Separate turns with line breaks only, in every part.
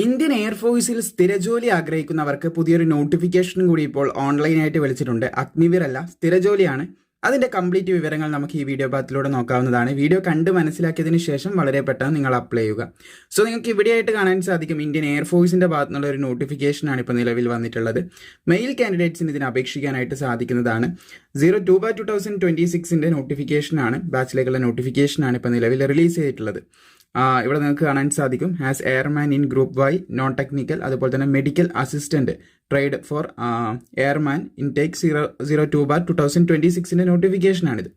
Indian എയർഫോഴ്സിൽ സ്ഥിരജോലി ആഗ്രഹിക്കുന്നവർക്ക് പുതിയൊരു notification കൂടി ഇപ്പോൾ ഓൺലൈനായിട്ട് വിളിച്ചിട്ടുണ്ട്. അഗ്നിവീർ അല്ല സ്ഥിരജോലിയാണ്. അതിന്റെ കംപ്ലീറ്റ് വിവരങ്ങൾ നമുക്ക് ഈ വീഡിയോ പാത്തിലൂടെ നോക്കാവുന്നതാണ്. വീഡിയോ കണ്ട് മനസ്സിലാക്കിയതിന് ശേഷം വളരെ പെട്ടെന്ന് നിങ്ങൾ അപ്ലൈ ചെയ്യുക. സോ നിങ്ങൾക്ക് ഇവിടെയായിട്ട് കാണാൻ സാധിക്കും ഇന്ത്യൻ എയർഫോഴ്സിന്റെ ഭാഗത്തു നിന്നുള്ള ഒരു നോട്ടിഫിക്കേഷനാണ് ഇപ്പോൾ നിലവിൽ വന്നിട്ടുള്ളത്. മെയിൽ കാൻഡിഡേറ്റ്സിന് ഇതിന് അപേക്ഷിക്കാനായിട്ട് സാധിക്കുന്നതാണ്. Zero two by two thousand twenty സിക്സിന്റെ നോട്ടിഫിക്കേഷനാണ് ബാച്ചിലേക്കുള്ള നോട്ടിഫിക്കേഷനാണ് ഇപ്പോൾ നിലവിൽ റിലീസ് ചെയ്തിട്ടുള്ളത്. ഇവിടെ നിങ്ങൾക്ക് കാണാൻ സാധിക്കും. As airman in group Y non technical അതുപോലെ തന്നെ medical assistant trade for airman intake zero zero two bar two thousand twenty സിക്സിന്റെ നോട്ടിഫിക്കേഷനാണിത്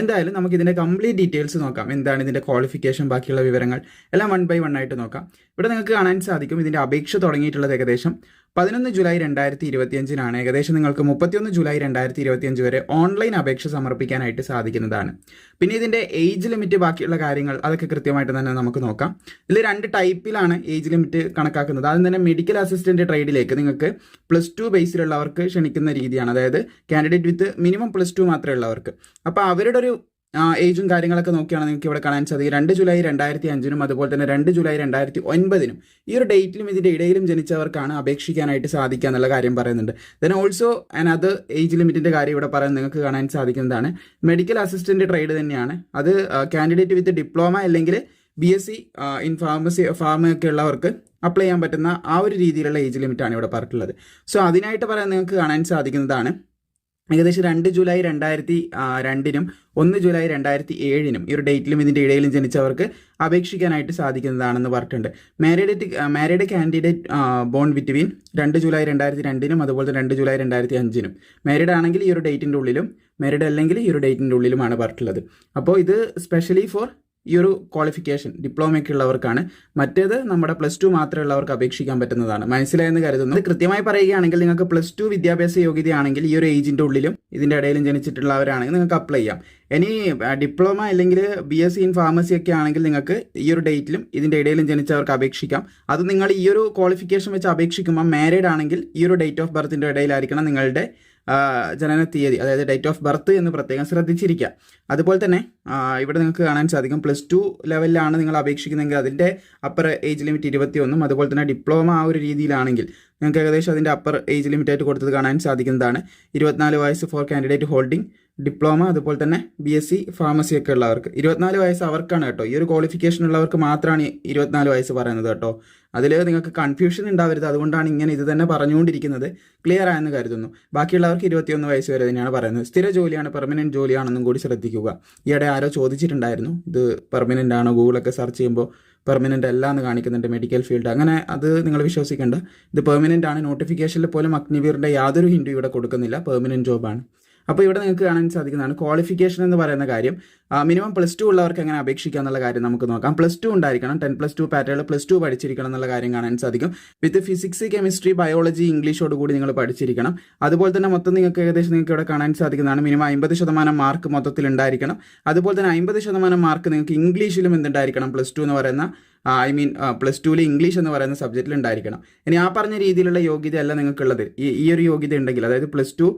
എന്തായാലും നമുക്ക് ഇതിന്റെ കംപ്ലീറ്റ് ഡീറ്റെയിൽസ് നോക്കാം. എന്താണ് ഇതിന്റെ ക്വാളിഫിക്കേഷൻ ബാക്കിയുള്ള വിവരങ്ങൾ? എല്ലാം വൺ ബൈ വൺ ആയിട്ട് നോക്കാം. ഇവിടെ നിങ്ങൾക്ക് കാണാൻ സാധിക്കും ഇതിന്റെ അപേക്ഷ തുടങ്ങിയിട്ടുള്ളത് ഏകദേശം പതിനൊന്ന് ജൂലൈ രണ്ടായിരത്തി ഇരുപത്തിയഞ്ചിനാണ് ഏകദേശം നിങ്ങൾക്ക് മുപ്പത്തിയൊന്ന് ജൂലൈ രണ്ടായിരത്തി ഇരുപത്തിയഞ്ച് വരെ ഓൺലൈൻ അപേക്ഷ സമർപ്പിക്കാനായിട്ട് സാധിക്കുന്നതാണ്. പിന്നെ ഇതിന്റെ ഏജ് ലിമിറ്റ് ബാക്കിയുള്ള കാര്യങ്ങൾ അതൊക്കെ കൃത്യമായിട്ട് തന്നെ നമുക്ക് നോക്കാം. ഇതിൽ രണ്ട് ടൈപ്പിലാണ് ഏജ് ലിമിറ്റ് കണക്കാക്കുന്നത്. ആദ്യം തന്നെ മെഡിക്കൽ അസിസ്റ്റന്റ് ട്രേഡിലേക്ക് നിങ്ങൾക്ക് പ്ലസ് ടു ബേസിലുള്ളവർക്ക് ക്ഷണിക്കുന്ന രീതിയാണ്. അതായത് candidate with minimum plus two മാത്രമേ ഉള്ളവർക്ക്. അപ്പോൾ അവരുടെ ഒരു ഏജും കാര്യങ്ങളൊക്കെ നോക്കിയാണ് നിങ്ങൾക്ക് ഇവിടെ കാണാൻ സാധിക്കും രണ്ട് ജൂലൈ രണ്ടായിരത്തി അഞ്ചിനും അതുപോലെ തന്നെ രണ്ട് ജൂലൈ രണ്ടായിരത്തി ഒൻപതിനും ഈ ഒരു ഡേറ്റിലും ഇതിന്റെ ഇടയിലും ജനിച്ചവർക്കാണ് അപേക്ഷിക്കാനായിട്ട് സാധിക്കുക എന്നുള്ള കാര്യം പറയുന്നുണ്ട്. ദെൻ ഓൾസോ അത് ഏജ് ലിമിറ്റിന്റെ കാര്യം ഇവിടെ പറയാൻ നിങ്ങൾക്ക് കാണാൻ സാധിക്കുന്നതാണ്. മെഡിക്കൽ അസിസ്റ്റന്റ് ട്രേഡ് തന്നെയാണ്. അത് കാൻഡിഡേറ്റ് വിത്ത് ഡിപ്ലോമ അല്ലെങ്കിൽ B S C in pharmacy pharma ഒക്കെ ഉള്ളവർക്ക് അപ്ലൈ ചെയ്യാൻ പറ്റുന്ന ആ ഒരു രീതിയിലുള്ള ഏജ് ലിമിറ്റാണ് ഇവിടെ പറഞ്ഞിട്ടുള്ളത്. സോ അതിനായിട്ട് പറയാൻ നിങ്ങൾക്ക് കാണാൻ സാധിക്കുന്നതാണ്. ഏകദേശം രണ്ട് ജൂലൈ രണ്ടായിരത്തി രണ്ടിനും ഒന്ന് ജൂലൈ രണ്ടായിരത്തി ഏഴിനും ഈ ഒരു ഡേറ്റിലും ഇതിന്റെ ഇടയിലും ജനിച്ചവർക്ക് അപേക്ഷിക്കാനായിട്ട് സാധിക്കുന്നതാണെന്ന് പറഞ്ഞിട്ടുണ്ട്. Married married candidate born between രണ്ട് ജൂലൈ രണ്ടായിരത്തി രണ്ടിനും അതുപോലെ തന്നെ രണ്ട് ജൂലൈ രണ്ടായിരത്തി അഞ്ചിനും. മാരീഡ് ആണെങ്കിൽ ഈ ഒരു ഡേറ്റിന്റെ ഉള്ളിലും മാരീഡ് അല്ലെങ്കിൽ ഈ ഒരു ഡേറ്റിന്റെ ഉള്ളിലുമാണ് പറഞ്ഞിട്ടുള്ളത്. അപ്പോൾ ഇത് സ്പെഷ്യലി ഫോർ ഈ ഒരു ക്വാളിഫിക്കേഷൻ ഡിപ്ലോമയൊക്കെ ഉള്ളവർക്കാണ്. മറ്റേത് നമ്മുടെ പ്ലസ് ടു മാത്രമേ ഉള്ളവർക്ക് അപേക്ഷിക്കാൻ പറ്റുന്നതാണ്. മനസ്സിലായെന്ന് കരുതുന്നത് കൃത്യമായി പറയുകയാണെങ്കിൽ നിങ്ങൾക്ക് പ്ലസ് ടു വിദ്യാഭ്യാസ യോഗ്യതയാണെങ്കിൽ ഈ ഒരു ഏജിന്റെ ഉള്ളിലും ഇതിന്റെ ഇടയിലും ജനിച്ചിട്ടുള്ളവരാണെങ്കിൽ നിങ്ങൾക്ക് അപ്ലൈ ചെയ്യാം. ഇനി ഡിപ്ലോമ അല്ലെങ്കിൽ B S C in pharmacy ഒക്കെ ആണെങ്കിൽ നിങ്ങൾക്ക് ഈ ഒരു ഡേറ്റിലും ഇതിന്റെ ഇടയിലും ജനിച്ചവർക്ക് അപേക്ഷിക്കാം. അത് നിങ്ങൾ ഈ ഒരു ക്വാളിഫിക്കേഷൻ വെച്ച് അപേക്ഷിക്കുമ്പോൾ മാരീഡ് ആണെങ്കിൽ ഈ ഒരു ഡേറ്റ് ഓഫ് ബർത്തിന്റെ ഇടയിലായിരിക്കണം നിങ്ങളുടെ ജനന തീയതി അതായത് ഡേറ്റ് ഓഫ് ബർത്ത് എന്ന് പ്രത്യേകം ശ്രദ്ധിച്ചിരിക്കുക. അതുപോലെ തന്നെ ഇവിടെ നിങ്ങൾക്ക് കാണാൻ സാധിക്കും. പ്ലസ് ടു ലെവലിലാണ് നിങ്ങൾ അപേക്ഷിക്കുന്നതെങ്കിൽ അതിന്റെ അപ്പർ ഏജ് ലിമിറ്റ് ഇരുപത്തി ഒന്നും അതുപോലെ തന്നെ ഡിപ്ലോമ ആ ഒരു രീതിയിലാണെങ്കിൽ. നിങ്ങൾക്ക് ഏകദേശം അതിന്റെ അപ്പർ ഏജ് ലിമിറ്റായിട്ട് കൊടുത്തത് കാണാൻ സാധിക്കുന്നതാണ്. ഇരുപത്തിനാല് വയസ്സ് ഫോർ കാൻഡിഡേറ്റ് ഹോൾഡിംഗ് ഡിപ്ലോമ അതുപോലെ തന്നെ ബി എസ് സി ഫാർമസി ഒക്കെ ഉള്ളവർക്ക്. ഇരുപത്തിനാല് വയസ്സ് അവർക്കാണ് കേട്ടോ. ഈ ഒരു ക്വാളിഫിക്കേഷൻ ഉള്ളവർക്ക് മാത്രമാണ് ഇരുപത്തിനാല് വയസ്സ് പറയുന്നത് കേട്ടോ. അതിൽ നിങ്ങൾക്ക് കൺഫ്യൂഷൻ ഉണ്ടാവരുത്. അതുകൊണ്ടാണ് ഇങ്ങനെ ഇത് തന്നെ പറഞ്ഞുകൊണ്ടിരിക്കുന്നത്. ക്ലിയർ ആയെന്ന് കരുതുന്നു. ബാക്കിയുള്ളവർക്ക് ഇരുപത്തിയൊന്ന് വയസ്സ് വരെ തന്നെയാണ് പറയുന്നത്. സ്ഥിര ജോലിയാണ് പെർമനന്റ് ജോലിയാണെന്നും കൂടി ശ്രദ്ധിക്കുക. ഈയിടെ ആരോ ചോദിച്ചിട്ടുണ്ടായിരുന്നു. ഇത് പെർമനന്റ് ആണോ? ഗൂഗിളൊക്കെ സെർച്ച് ചെയ്യുമ്പോൾ പെർമനന്റ് അല്ല എന്ന് കാണിക്കുന്നുണ്ട് മെഡിക്കൽ ഫീൽഡ് അങ്ങനെ അത് നിങ്ങൾ വിശ്വസിക്കേണ്ട. ഇത് പെർമനന്റ് ആണ്. നോട്ടിഫിക്കേഷനിൽ പോലും അഗ്നിവീറിന്റെ യാതൊരു ഹിൻഡു ഇവിടെ കൊടുക്കുന്നില്ല. പെർമനന്റ് ജോബാണ് അപ്പോൾ ഇവിടെ നിങ്ങൾക്ക് കാണാൻ സാധിക്കുന്നതാണ് ക്വാളിഫിക്കേഷൻ എന്ന് പറയുന്ന കാര്യം. മിനിമം പ്ലസ് ടു ഉള്ളവർക്ക് എങ്ങനെ അപേക്ഷിക്കുക എന്നുള്ള കാര്യം നമുക്ക് നോക്കാം. പ്ലസ് ടു ഉണ്ടായിരിക്കണം. ടെൻ പ്ലസ് ടു പാറ്റേണിൽ പ്ലസ് ടു പഠിച്ചിരിക്കണം എന്നുള്ള കാര്യം കാണാൻ സാധിക്കും. വിത്ത് ഫിസിക്സ് കെമിസ്ട്രി ബയോളജി ഇംഗ്ലീഷോട് കൂടി നിങ്ങൾ പഠിച്ചിരിക്കണം. അതുപോലെ തന്നെ മൊത്തം നിങ്ങൾക്ക് ഏകദേശം നിങ്ങൾക്ക് ഇവിടെ കാണാൻ സാധിക്കുന്നതാണ് മിനിമം അമ്പത് ശതമാനം മാർക്ക് മൊത്തത്തിൽ ഉണ്ടായിരിക്കണം. അതുപോലെ തന്നെ അമ്പത് ശതമാനം മാർക്ക് നിങ്ങൾക്ക് ഇംഗ്ലീഷിലും എന്തുണ്ടായിരിക്കണം? പ്ലസ് ടു എന്ന് പറയുന്ന ഐ മീൻ പ്ലസ് ടുവിൽ ഇംഗ്ലീഷ് എന്ന് പറയുന്ന സബ്ജക്റ്റിൽ ഉണ്ടായിരിക്കണം. ഇനി ആ പറഞ്ഞ രീതിയിലുള്ള യോഗ്യതയല്ല നിങ്ങൾക്കുള്ളത്. ഈ ഈ ഒരു യോഗ്യത ഉണ്ടെങ്കിൽ അതായത് പ്ലസ് ടു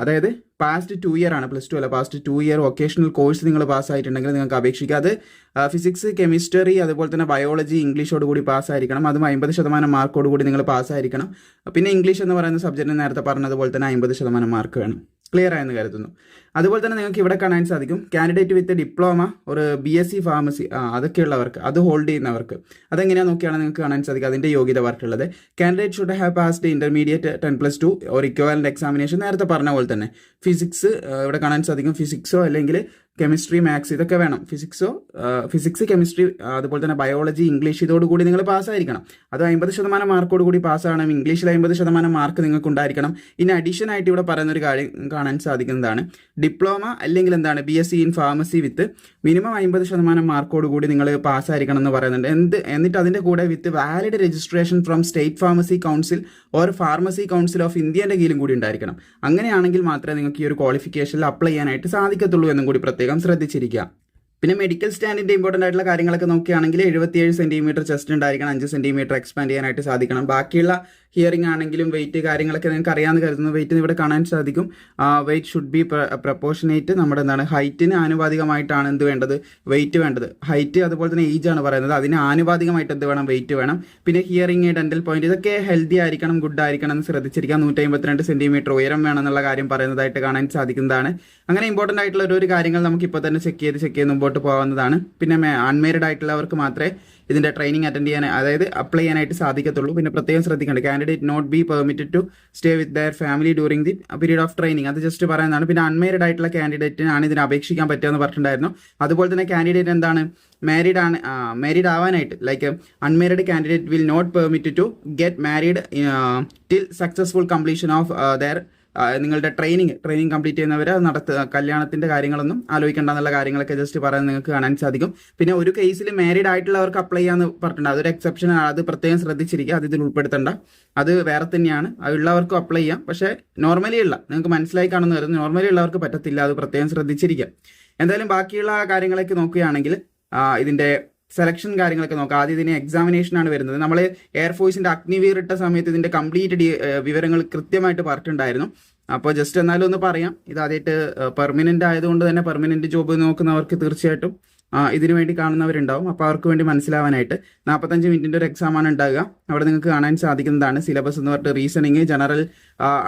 അതായത് പാസ്റ്റ് ടു ഇയർ ആണ് പ്ലസ് ടു അല്ല past two year vocational course നിങ്ങൾ പാസ്സായിട്ടുണ്ടെങ്കിൽ നിങ്ങൾക്ക് അപേക്ഷിക്കാം. അത് ഫിസിക്സ് കെമിസ്ട്രി അതുപോലെ തന്നെ ബയോളജി ഇംഗ്ലീഷോട് കൂടി പാസ്സായിരിക്കണം അതും അമ്പത് ശതമാനം മാർക്കോട് കൂടി നിങ്ങൾ പാസ്സായിരിക്കണം പിന്നെ ഇംഗ്ലീഷ് എന്ന് പറയുന്ന സബ്ജക്റ്റ് നേരത്തെ പറഞ്ഞതുപോലെ തന്നെ അമ്പത് ശതമാനം മാർക്ക് വേണം. ക്ലിയർ ആയെന്ന് കരുതുന്നു. അതുപോലെ തന്നെ നിങ്ങൾക്ക് ഇവിടെ കാണാൻ സാധിക്കും കാൻഡിഡേറ്റ് വിത്ത് ഡിപ്ലോമ ഒരു ബി എസ് സി ഫാർമസി അതൊക്കെയുള്ളവർക്ക് അത് ഹോൾഡ് ചെയ്യുന്നവർക്ക്. അതെങ്ങനെയാണ് നോക്കിയാണ് നിങ്ങൾക്ക് കാണാൻ സാധിക്കും അതിന്റെ യോഗ്യത വർക്കുള്ളത് candidate should have passed intermediate ten plus two ഒരു ഇക്വാലന്റ് എക്സാമിനേഷൻ നേരത്തെ പറഞ്ഞ പോലെ തന്നെ. ഫിസിക്സ് ഇവിടെ കാണാൻ സാധിക്കും ഫിസിക്സോ അല്ലെങ്കിൽ കെമിസ്ട്രി മാത്സ് ഇതൊക്കെ വേണം. ഫിസിക്സോ ഫിസിക്സ് കെമിസ്ട്രി അതുപോലെ തന്നെ ബയോളജി ഇംഗ്ലീഷ് ഇതോടുകൂടി നിങ്ങൾ പാസ്സായിരിക്കണം. അത് അമ്പത് ശതമാനം മാർക്കോട് കൂടി പാസ്സാകണം. ഇംഗ്ലീഷിൽ അമ്പത് ശതമാനം മാർക്ക് നിങ്ങൾക്ക് ഉണ്ടായിരിക്കണം. ഇനി അഡീഷൻ ആയിട്ട് ഇവിടെ പറയുന്ന ഒരു കാര്യം കാണാൻ സാധിക്കുന്നതാണ്. ഡിപ്ലോമ അല്ലെങ്കിൽ എന്താണ് B S C in pharmacy with minimum അമ്പത് ശതമാനം മാർക്കോട് കൂടി നിങ്ങൾ പാസ്സായിരിക്കണം എന്ന് പറയുന്നുണ്ട്. എന്ത് എന്നിട്ട് അതിന്റെ കൂടെ with valid registration from state pharmacy council or pharmacy council of ഇന്ത്യന്റെ കീഴിലും കൂടി ഉണ്ടായിരിക്കണം. അങ്ങനെയാണെങ്കിൽ മാത്രമേ നിങ്ങൾക്ക് ഈ ഒരു ക്വാളിഫിക്കേഷനിൽ അപ്ലൈ ചെയ്യാനായിട്ട് സാധിക്കത്തുള്ളൂ എന്നും കൂടി പ്രത്യേകം ശ്രദ്ധിച്ചിരിക്കുക. പിന്നെ മെഡിക്കൽ സ്റ്റാൻഡിന്റെ ഇമ്പോർട്ടന്റ് ആയിട്ടുള്ള കാര്യങ്ങളൊക്കെ നോക്കുകയാണെങ്കിൽ എഴുപത്തിയേഴ് സെന്റിമീറ്റർ ചെസ്റ്റ് ഉണ്ടായിരിക്കണം അഞ്ച് സെന്റിമീറ്റർ എക്സ്പാൻഡ് ചെയ്യാനായിട്ട് സാധിക്കണം. ബാക്കിയുള്ള ഹിയറിംഗ് ആണെങ്കിലും വെയിറ്റ് കാര്യങ്ങളൊക്കെ നിങ്ങൾക്ക് അറിയാമെന്ന് കരുതുന്നു. വെയിറ്റ് ഇവിടെ കാണാൻ സാധിക്കും. വെയിറ്റ് ഷുഡ് ബി പ്രപ്പോർഷനേറ്റ് നമ്മുടെ എന്താണ് ഹൈറ്റിന് ആനുപാതികമായിട്ടാണ് എന്ത് വേണ്ടത്? വെയിറ്റ് വേണ്ടത്. ഹൈറ്റ് അതുപോലെ തന്നെ ഏജ് ആണ് പറയുന്നത്. അതിന് ആനുപാതികമായിട്ട് എന്ത് വേണം? വെയിറ്റ് വേണം. പിന്നെ ഹിയറിംഗ് ഡെന്റൽ പോയിന്റ് ഇതൊക്കെ ഹെൽത്തി ആയിരിക്കണം ഗുഡ് ആയിരിക്കണം എന്ന് ശ്രദ്ധിച്ചിരിക്കാം. നൂറ്റി അമ്പത്തിരണ്ട് സെന്റിമീറ്റർ ഉയരം വേണം എന്നുള്ള കാര്യം പറയുന്നതായിട്ട് കാണാൻ സാധിക്കുന്നതാണ്. അങ്ങനെ ഇമ്പോർട്ടന്റ് ആയിട്ടുള്ള ഒരു കാര്യങ്ങൾ നമുക്ക് ഇപ്പോൾ തന്നെ ചെക്ക് ചെയ്ത് ചെക്ക് ചെയ്ത് മുമ്പോട്ട് പോകാവുന്നതാണ്. പിന്നെ അൺമേരിഡ് ആയിട്ടുള്ളവർക്ക് മാത്രമേ ഇതിന്റെ ട്രെയിനിങ് അറ്റൻഡ് ചെയ്യാൻ അതായത് അപ്ലൈ ചെയ്യാനായിട്ട് സാധിക്കത്തുള്ളൂ. പിന്നെ പ്രത്യേകം ശ്രദ്ധിക്കേണ്ട candidate not be permitted to stay with their family during the period of training അത് ജസ്റ്റ് പറയുന്നതാണ്. പിന്നെ അൺമേരിഡ് ആയിട്ടുള്ള കാൻഡിഡേറ്റിനാണ് ഇതിന് അപേക്ഷിക്കാൻ പറ്റുമെന്ന് പറഞ്ഞിട്ടുണ്ടായിരുന്നു. അതുപോലെ തന്നെ കാൻഡിഡേറ്റ് എന്താണ്? മാരീഡ് ആണ് മാരീഡ് ആവാനായിട്ട് like unmarried candidate will not permit to get married till successful completion of their നിങ്ങളുടെ ട്രെയിനിങ് ട്രെയിനിങ് കംപ്ലീറ്റ് ചെയ്യുന്നവർ നടത്തുക കല്യാണത്തിന്റെ കാര്യങ്ങളൊന്നും ആലോചിക്കേണ്ട എന്നുള്ള കാര്യങ്ങളൊക്കെ ജസ്റ്റ് പറയാൻ നിങ്ങൾക്ക് കാണാൻ സാധിക്കും. പിന്നെ ഒരു കേസിൽ മാരീഡ് ആയിട്ടുള്ളവർക്ക് അപ്ലൈ ചെയ്യാന്ന് പറഞ്ഞിട്ടുണ്ട്. അതൊരു എക്സെപ്ഷൻ അത് പ്രത്യേകം ശ്രദ്ധിച്ചിരിക്കുക. അത് ഇതിൽ ഉൾപ്പെടുത്തേണ്ട. അത് വേറെ തന്നെയാണ്. ഉള്ളവർക്കും അപ്ലൈ ചെയ്യാം. പക്ഷേ നോർമലി ഉള്ള നിങ്ങൾക്ക് മനസ്സിലായി കാണുന്ന വരുന്നത് നോർമലി ഉള്ളവർക്ക് പറ്റത്തില്ല. അത് പ്രത്യേകം ശ്രദ്ധിച്ചിരിക്കുക. എന്തായാലും ബാക്കിയുള്ള കാര്യങ്ങളൊക്കെ നോക്കുകയാണെങ്കിൽ ഇതിന്റെ സെലക്ഷൻ കാര്യങ്ങളൊക്കെ നോക്കാം. ആദ്യം ഇതിന് എക്സാമിനേഷൻ ആണ് വരുന്നത്. നമ്മൾ എയർഫോഴ്സിന്റെ അഗ്നിവീർ ഇട്ട സമയത്ത് ഇതിന്റെ കംപ്ലീറ്റ് വിവരങ്ങൾ കൃത്യമായിട്ട് പറഞ്ഞിട്ടുണ്ടായിരുന്നു. അപ്പോൾ ജസ്റ്റ് എന്നാലും ഒന്ന് പറയാം. ഇത് ആദ്യമായിട്ട് പെർമനന്റ് ആയതുകൊണ്ട് തന്നെ പെർമനന്റ് ജോബ് നോക്കുന്നവർക്ക് തീർച്ചയായിട്ടും ഇതിനു വേണ്ടി കാണുന്നവരുണ്ടാവും. അപ്പോൾ അവർക്ക് വേണ്ടി മനസ്സിലാവാനായിട്ട് നാൽപ്പത്തഞ്ച് മിനിറ്റിന്റെ ഒരു എക്സാം ആണ് ഉണ്ടാകുക അവിടെ നിങ്ങൾക്ക് കാണാൻ സാധിക്കുന്നതാണ് സിലബസ് എന്ന് പറഞ്ഞിട്ട് റീസണിങ് ജനറൽ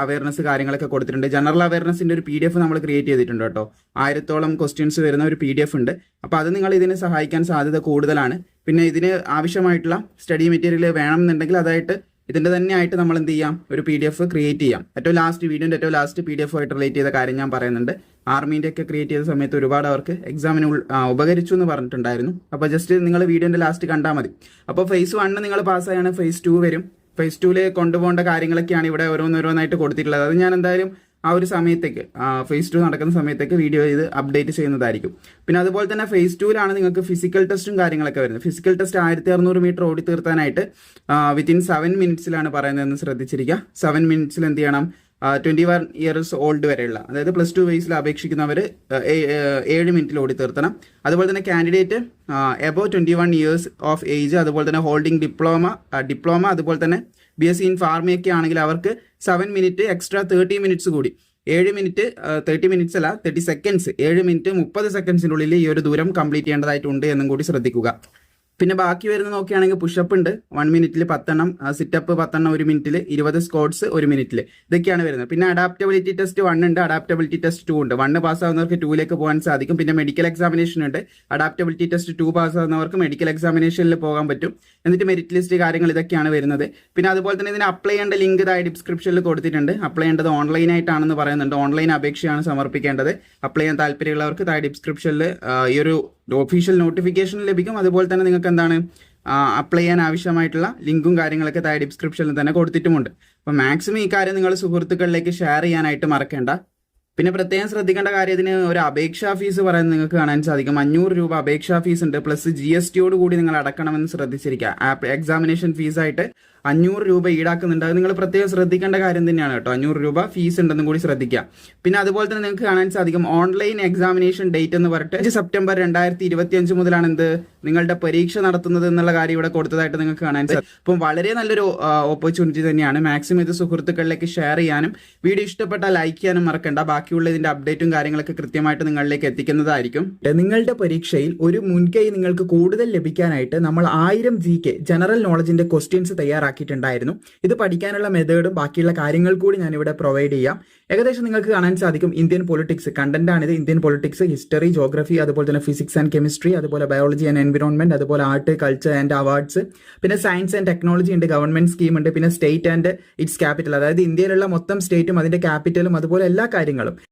അവയർനെസ് കാര്യങ്ങളൊക്കെ കൊടുത്തിട്ടുണ്ട്. ജനറൽ അവയർനെസ്സിന്റെ ഒരു പി ഡി എഫ് നമ്മൾ ക്രിയേറ്റ് ചെയ്തിട്ടുണ്ട് കേട്ടോ. ആയിരത്തോളം ക്വസ്റ്റ്യൻസ് വരുന്ന ഒരു പി ഡി എഫ് ഉണ്ട്. അപ്പോൾ അത് നിങ്ങൾ ഇതിനെ സഹായിക്കാൻ സാധ്യത കൂടുതലാണ്. പിന്നെ ഇതിന് ആവശ്യമായിട്ടുള്ള സ്റ്റഡി മെറ്റീരിയൽ വേണമെന്നുണ്ടെങ്കിൽ അതായിട്ട് ഇതിന്റെ തന്നെ ആയിട്ട് നമ്മൾ എന്ത് ചെയ്യാം? ഒരു പി ഡി എഫ് ക്രിയേറ്റ് ചെയ്യാം. ഏറ്റവും ലാസ്റ്റ് വീഡിയോന്റെ ഏറ്റവും ലാസ്റ്റ് പി ഡി എഫ് ആയിട്ട് റിലേറ്റ് ചെയ്ത കാര്യം ഞാൻ പറയുന്നുണ്ട്. ആർമീന്റെ ഒക്കെ ക്രിയേറ്റ് ചെയ്ത സമയത്ത് ഒരുപാട് അവർക്ക് എക്സാമിന് ഉപകരിച്ചു എന്ന് പറഞ്ഞിട്ടുണ്ടായിരുന്നു. അപ്പോൾ ജസ്റ്റ് നിങ്ങൾ വീഡിയോന്റെ ലാസ്റ്റ് കണ്ടാൽ മതി. അപ്പോൾ ഫേസ് വണ്ണ് നിങ്ങൾ പാസ്സായാണ് ഫേസ് ടു വരും. ഫേസ് ടുവിൽ കൊണ്ടുപോകേണ്ട കാര്യങ്ങളൊക്കെയാണ് ഇവിടെ ഓരോന്നോരോന്നായിട്ട് കൊടുത്തിട്ടുള്ളത്. അത് ഞാൻ എന്തായാലും ആ ഒരു സമയത്തേക്ക് ഫേസ് ടു നടക്കുന്ന സമയത്തേക്ക് വീഡിയോ ചെയ്ത് അപ്ഡേറ്റ് ചെയ്യുന്നതായിരിക്കും. പിന്നെ അതുപോലെ തന്നെ ഫേസ് ടുവിലാണ് നിങ്ങൾക്ക് ഫിസിക്കൽ ടെസ്റ്റും കാര്യങ്ങളൊക്കെ വരുന്നത്. ഫിസിക്കൽ ടെസ്റ്റ് ആയിരത്തി അറുന്നൂറ് മീറ്റർ ഓടി തീർത്താനായിട്ട് വിത്തിൻ സെവൻ മിനിറ്റ്സിലാണ് പറയുന്നതെന്ന് ശ്രദ്ധിച്ചിരിക്കുക. സെവൻ മിനിറ്റ്സിൽ എന്ത് ചെയ്യണം? ട്വന്റി വൺ ഇയേഴ്സ് ഓൾഡ് വരെയുള്ള അതായത് പ്ലസ് ടു വയസ്സിൽ അപേക്ഷിക്കുന്നവർ ഏഴ് മിനിറ്റിൽ ഓടി തീർത്തണം. അതുപോലെ തന്നെ candidate above twenty one years of age അതുപോലെ തന്നെ ഹോൾഡിംഗ് ഡിപ്ലോമ ഡിപ്ലോമ അതുപോലെ തന്നെ ബി എസ് സി ഇൻ ഫാർമയൊക്കെ ആണെങ്കിൽ അവർക്ക് seven minute extra thirty minutes കൂടി. ഏഴ് മിനിറ്റ് തേർട്ടി മിനിറ്റ്സ് അല്ല തേർട്ടി സെക്കൻഡ്സ് ഏഴ് മിനിറ്റ് മുപ്പത് സെക്കൻഡ്സിനുള്ളിൽ ഈ ഒരു ദൂരം കംപ്ലീറ്റ് ചെയ്യേണ്ടതായിട്ടുണ്ട് എന്നും കൂടി ശ്രദ്ധിക്കുക. പിന്നെ ബാക്കി വരുന്ന നോക്കുകയാണെങ്കിൽ പുഷപ്പ് ഉണ്ട്. വൺ മിനിറ്റിൽ പത്തെണ്ണം. സിറ്റപ്പ് പത്തെണ്ണം ഒരു മിനിറ്റിൽ ഇരുപത് സ്കോട്ട്സ് ഒരു മിനിറ്റിൽ ഇതൊക്കെയാണ് വരുന്നത്. പിന്നെ അഡാപ്റ്റബിലിറ്റി ടെസ്റ്റ് വൺ ഉണ്ട്. അഡാപ്റ്റബിലിറ്റി ടെസ്റ്റ് ടു ഉണ്ട്. വണ്ണ് പാസ്സാവുന്നവർക്ക് ടൂയിലേക്ക് പോകാൻ സാധിക്കും. പിന്നെ മെഡിക്കൽ എക്സാമിനേഷൻ ഉണ്ട്. അഡാപ്റ്റബിലിറ്റി ടെസ്റ്റ് ടു പാസ്സാവുന്നവർക്ക് മെഡിക്കൽ എക്സാമിനേഷനിൽ പോകാൻ പറ്റും. എന്നിട്ട് മെറിറ്റ് ലിസ്റ്റ് കാര്യങ്ങൾ ഇതൊക്കെയാണ് വരുന്നത്. പിന്നെ അതുപോലെ തന്നെ ഇതിന് അപ്ലൈ ചെയ്യേണ്ട ലിങ്ക് ഇതായി ഡിസ്ക്രിപ്ഷനിൽ കൊടുത്തിട്ടുണ്ട്. അപ്ലൈ ചെയ്യേണ്ടത് ഓൺലൈൻ ആയിട്ടാണെന്ന് പറയുന്നുണ്ട്. ഓൺലൈൻ അപേക്ഷയാണ് സമർപ്പിക്കേണ്ടത്. അപ്ലൈ ചെയ്യാൻ താല്പര്യമുള്ളവർക്ക് താഴെ ഡിസ്ക്രിപ്ഷനിൽ ഈ ഒരു ഒഫീഷ്യൽ നോട്ടിഫിക്കേഷൻ ലഭിക്കും. അതുപോലെ തന്നെ നിങ്ങൾക്ക് എന്താണ് അപ്ലൈ ചെയ്യാൻ ആവശ്യമായിട്ടുള്ള ലിങ്കും കാര്യങ്ങളൊക്കെ താഴെ ഡിസ്ക്രിപ്ഷനിൽ തന്നെ കൊടുത്തിട്ടുമുണ്ട്. അപ്പോൾ മാക്സിമം ഈ കാര്യം നിങ്ങൾ സുഹൃത്തുക്കളിലേക്ക് ഷെയർ ചെയ്യാനായിട്ട് മറക്കേണ്ട. പിന്നെ പ്രത്യേകം ശ്രദ്ധിക്കേണ്ട കാര്യം ഇതിന് ഒരു അപേക്ഷാ ഫീസ് പറയുന്നത് നിങ്ങൾക്ക് കാണാൻ സാധിക്കും. അഞ്ഞൂറ് രൂപ അപേക്ഷാ ഫീസ് ഉണ്ട്. പ്ലസ് ജി എസ് ടിയോട് കൂടി നിങ്ങൾ അടക്കണമെന്ന് ശ്രദ്ധിച്ചിരിക്കുക. എക്സാമിനേഷൻ ഫീസായിട്ട് അഞ്ഞൂറ് രൂപ ഈടാക്കുന്നുണ്ട്. അത് നിങ്ങൾ പ്രത്യേകം ശ്രദ്ധിക്കേണ്ട കാര്യം തന്നെയാണ് കേട്ടോ. അഞ്ഞൂറ് രൂപ ഫീസ് ഉണ്ടെന്നും കൂടി ശ്രദ്ധിക്കുക. പിന്നെ അതുപോലെ തന്നെ നിങ്ങൾക്ക് കാണാൻ സാധിക്കും ഓൺലൈൻ എക്സാമിനേഷൻ ഡേറ്റ് എന്ന് പറഞ്ഞിട്ട് സെപ്റ്റംബർ രണ്ടായിരത്തി ഇരുപത്തി അഞ്ച് മുതലാണ് എന്ത്? നിങ്ങളുടെ പരീക്ഷ നടത്തുന്നത് എന്നുള്ള കാര്യം ഇവിടെ കൊടുത്തതായിട്ട് നിങ്ങൾക്ക് കാണാൻ സാധിക്കും. അപ്പം വളരെ നല്ലൊരു ഓപ്പർച്യൂണിറ്റി തന്നെയാണ്. മാക്സിമം ഇത് സുഹൃത്തുക്കളിലേക്ക് ഷെയർ ചെയ്യാനും വീഡിയോ ഇഷ്ടപ്പെട്ടാൽ ലൈക്ക് ചെയ്യാനും മറക്കണ്ട. ബാക്കിയുള്ള ഇതിന്റെ അപ്ഡേറ്റും കാര്യങ്ങളൊക്കെ കൃത്യമായിട്ട് നിങ്ങളിലേക്ക് എത്തിക്കുന്നതായിരിക്കും. നിങ്ങളുടെ പരീക്ഷയിൽ ഒരു മുൻകൈ നിങ്ങൾക്ക് കൂടുതൽ ലഭിക്കാനായിട്ട് നമ്മൾ ആയിരം ജി ജനറൽ നോളജിന്റെ ക്വസ്റ്റ്യൻസ് തയ്യാറാക്കി ആക്കിയിട്ടുണ്ടായിരുന്നു ഇത് പഠിക്കാനുള്ള മെത്തേഡും ബാക്കിയുള്ള കാര്യങ്ങൾ കൂടി ഞാൻ ഇവിടെ പ്രൊവൈഡ് ചെയ്യാം. ഏകദേശം നിങ്ങൾക്ക് കാണാൻ സാധിക്കും ഇന്ത്യൻ പൊളിറ്റിക്സ് കണ്ടന്റ് ആണിത്. ഇന്ത്യൻ പൊളിറ്റിക്സ് ഹിസ്റ്ററി ജോഗ്രഫി അതുപോലെ തന്നെ ഫിസിക്സ് ആൻഡ് കെമിസ്ട്രി അതുപോലെ ബയോളജി ആൻഡ് എൻവിറോൺമെന്റ് അതുപോലെ ആർട്ട് കൾച്ചർ ആൻഡ് അവാർഡ്സ് പിന്നെ സയൻസ് ആൻഡ് ടെക്നോളജി ഉണ്ട്. ഗവൺമെന്റ് സ്കീം ഉണ്ട്. പിന്നെ സ്റ്റേറ്റ് ആൻഡ് ഇറ്റ്സ് ക്യാപിറ്റൽ അതായത് ഇന്ത്യയിലുള്ള മൊത്തം സ്റ്റേറ്റും അതിന്റെ ക്യാപിറ്റലും അതുപോലെ എല്ലാ കാര്യങ്ങളും.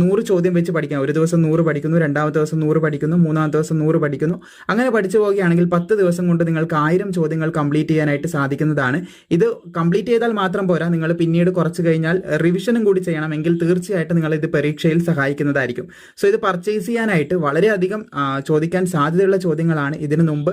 നൂറ് ചോദ്യം വെച്ച് പഠിക്കാം ഒരു ദിവസം നൂറ് പഠിക്കുന്നു രണ്ടാമത്തെ ദിവസം നൂറ് പഠിക്കുന്നു മൂന്നാമത്തെ ദിവസം നൂറ് പഠിക്കുന്നു. അങ്ങനെ പഠിച്ചു പോവുകയാണെങ്കിൽ പത്ത് ദിവസം കൊണ്ട് നിങ്ങൾക്ക് ആയിരം ചോദ്യങ്ങൾ കംപ്ലീറ്റ് ചെയ്യാനായിട്ട് സാധിക്കുന്നതാണ്. ഇത് കംപ്ലീറ്റ് ചെയ്താൽ മാത്രം പോരാ. നിങ്ങൾ പിന്നീട് കുറച്ച് കഴിഞ്ഞാൽ റിവിഷനും കൂടി ചെയ്യണമെങ്കിൽ തീർച്ചയായിട്ടും നിങ്ങൾ ഇത് പരീക്ഷയിൽ സഹായിക്കുന്നതായിരിക്കും. സോ ഇത് പർച്ചേസ് ചെയ്യാനായിട്ട് വളരെയധികം ചോദിക്കാൻ സാധ്യതയുള്ള ചോദ്യങ്ങളാണ് ഇതിനു മുമ്പ്